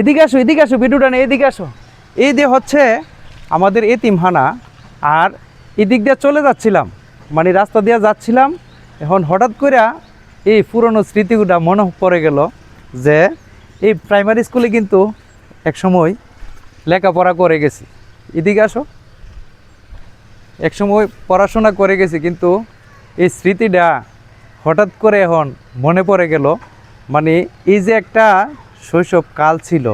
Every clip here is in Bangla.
এদিকে আসো এদিকে আসো, ভিডিওটা নেই এদিকে আসো। এই দিয়ে হচ্ছে আমাদের এতিমহানা আর এদিক দিয়ে চলে যাচ্ছিলাম মানে রাস্তা দিয়ে যাচ্ছিলাম, এখন হঠাৎ করে এই পুরনো স্মৃতিগুলো মনে পড়ে গেল যে এই প্রাইমারি স্কুলে কিন্তু এক সময় লেখাপড়া করে গেছি। এদিকে আসো। এক সময় পড়াশোনা করে গেছি, কিন্তু এই স্মৃতিটা হঠাৎ করে এখন মনে পড়ে গেল। মানে এই যে একটা শৈশব কাল ছিল।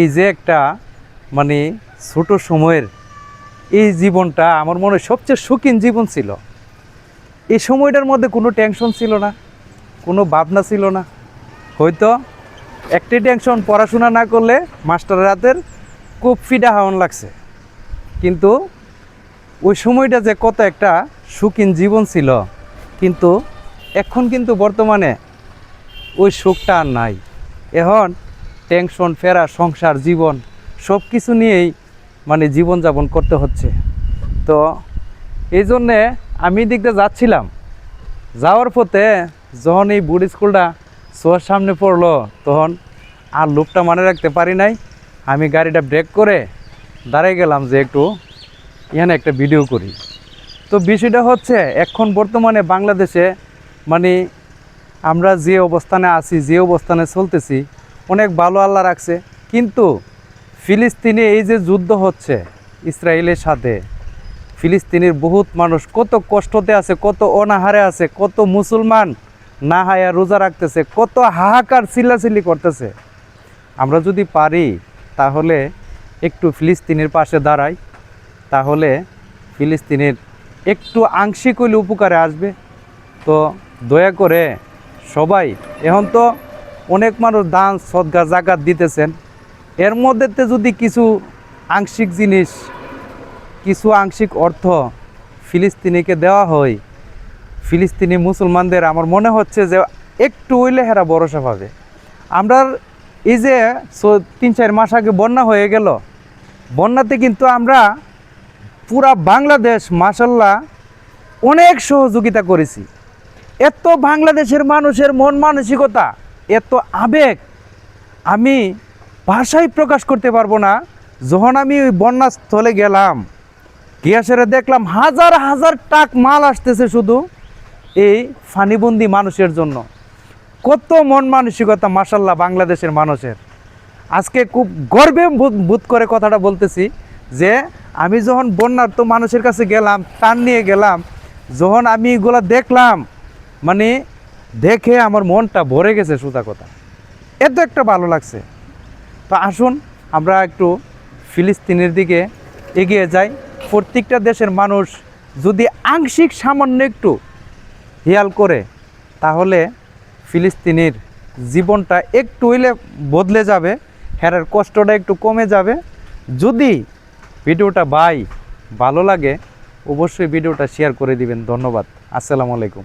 এই যে একটা মানে ছোট সময়ের এই জীবনটা আমার মনে সবচেয়ে সুখীন জীবন ছিল। এই সময়টার মধ্যে কোনো টেনশন ছিল না, কোনো ভাবনা ছিল না। হয়তো একটি টেনশন পড়াশোনা না করলে মাস্টার রাতের খুব ফিডা হাওয়ান লাগছে। কিন্তু ওই সময়টা যে কত একটা সুখীন জীবন ছিল, কিন্তু এখন কিন্তু বর্তমানে ওই সুখটা আর নাই। এখন টেনশন ফেরা, সংসার, জীবন সব কিছু নিয়েই মানে জীবনযাপন করতে হচ্ছে। তো এই জন্যে আমি দিকটা যাচ্ছিলাম। যাওয়ার পথে যখন এই বুড়ি স্কুলটা শোয়ার সামনে পড়ল, তখন আর লোকটা মানে রাখতে পারি নাই। আমি গাড়িটা ব্রেক করে দাঁড়িয়ে গেলাম যে একটু এখানে একটা ভিডিও করি। তো বিষয়টা হচ্ছে, এখন বর্তমানে বাংলাদেশে মানে আমরা যে অবস্থানে আছি, যে অবস্থানে চলতেছি, অনেক ভালো আল্লাহ রাখছে। কিন্তু ফিলিস্তিনে এই যে যুদ্ধ হচ্ছে ইসরায়েলের সাথে, ফিলিস্তিনের বহুত মানুষ কত কষ্টতে আছে, কত অনাহারে আছে, কত মুসলমান না হায়া রোজা রাখতেছে, কত হাহাকার চিল্লাচিল্লি করতেছে। আমরা যদি পারি, তাহলে একটু ফিলিস্তিনের পাশে দাঁড়াই, তাহলে ফিলিস্তিনের একটু আংশিক হইলে উপকারে আসবে। তো দয়া করে সবাই। এখন তো অনেক মানুষ দান, সদগা, জাকাত দিতেছেন। এর মধ্যেতে যদি কিছু আংশিক জিনিস, কিছু আংশিক অর্থ ফিলিস্তিনিকে দেওয়া হয়, ফিলিস্তিনি মুসলমানদের, আমার মনে হচ্ছে যে একটু হইলে হেরা ভরসা পাবে। আমরা এই যে তিন, চার মাস আগে বন্যা হয়ে গেল, বন্যাতে কিন্তু আমরা পুরা বাংলাদেশ মাসাল্লাহ অনেক সহযোগিতা করেছি। এত বাংলাদেশের মানুষের মন মানসিকতা, এত আবেগ, আমি ভাষায় প্রকাশ করতে পারব না। যখন আমি ওই বন্যাস্থলে গেলাম গিয়াসেরে দেখলাম হাজার হাজার টাক মাল আসতেছে শুধু এই ফানিবন্দি মানুষের জন্য। কত মন মানসিকতা মাসাল্লাহ বাংলাদেশের মানুষের। আজকে খুব গর্বে বোধ- করে কথাটা বলতেছি যে, আমি যখন বন্যার তো মানুষের কাছে গেলাম, টান নিয়ে গেলাম, যখন আমি এগুলা দেখলাম মানে দেখে আমার মনটা ভরে গেছে সুতা কথা। এত একটা ভালো লাগছে। তো আসুন, আমরা একটু ফিলিস্তিনের দিকে এগিয়ে যাই। প্রত্যেকটা দেশের মানুষ যদি আংশিক সামান্য একটু হিয়াল করে, তাহলে ফিলিস্তিনির জীবনটা একটু হইলে বদলে যাবে, হেরার কষ্টটা একটু কমে যাবে। যদি ভিডিওটা বাই ভালো লাগে, অবশ্যই ভিডিওটা শেয়ার করে দিবেন। ধন্যবাদ। আসসালামু আলাইকুম।